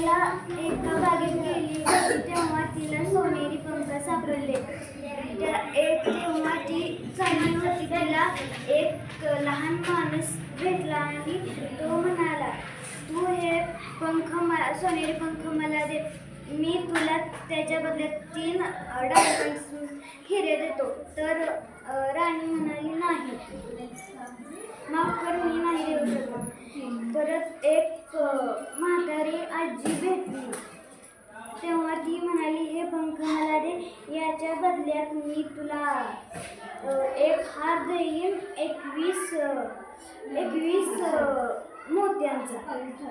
फिरायला एका बागेत गेली तेव्हा तिला सोनेरी पंख सापडले. एक तेव्हा ती चालली होती त्याला एक लहान माणूस भेटला आणि तो म्हणाला तू हे पंख मला सोनेरी पंख मला दे. मी तुला त्याच्या बदल्यात तीन डायमंड्स हिरे देतो. तर राणी म्हणाली नाही. परत एक म्हातारी आजी भेटली. तेव्हा ती म्हणाली हे पंख मला दे याच्या बदल्यात मी तुला एक हार देईन एकवीस एकवीस मोत्यांचा.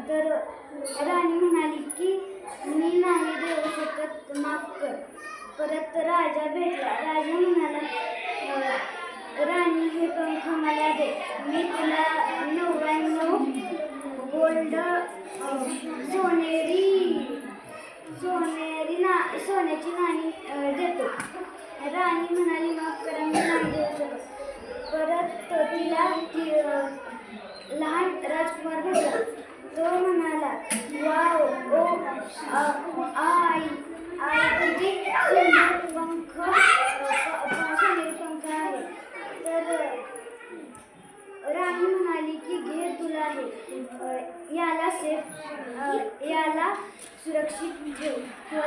तर राणी म्हणाली की मी नाही देऊ शकत माफ कर. परत राजा भेटला. राजा म्हणाला राणी हे पंख मला दे मी तुला नव्याण्णव गोल्ड सोनेरी सोनेरी ना सोन्याची नाणी देतो. राणी म्हणाली माफ करा मी नाही देऊ शकत परत तिला ती लहान राजकुमार भेटला तो म्हणाला वाव ओ आई किती सुंदर पंख अ, प- प- सोनेरी पंख आहे तर राणी म्हणाली की घे तुला हे अ, याला सेफ याला सुरक्षित ठेव किंवा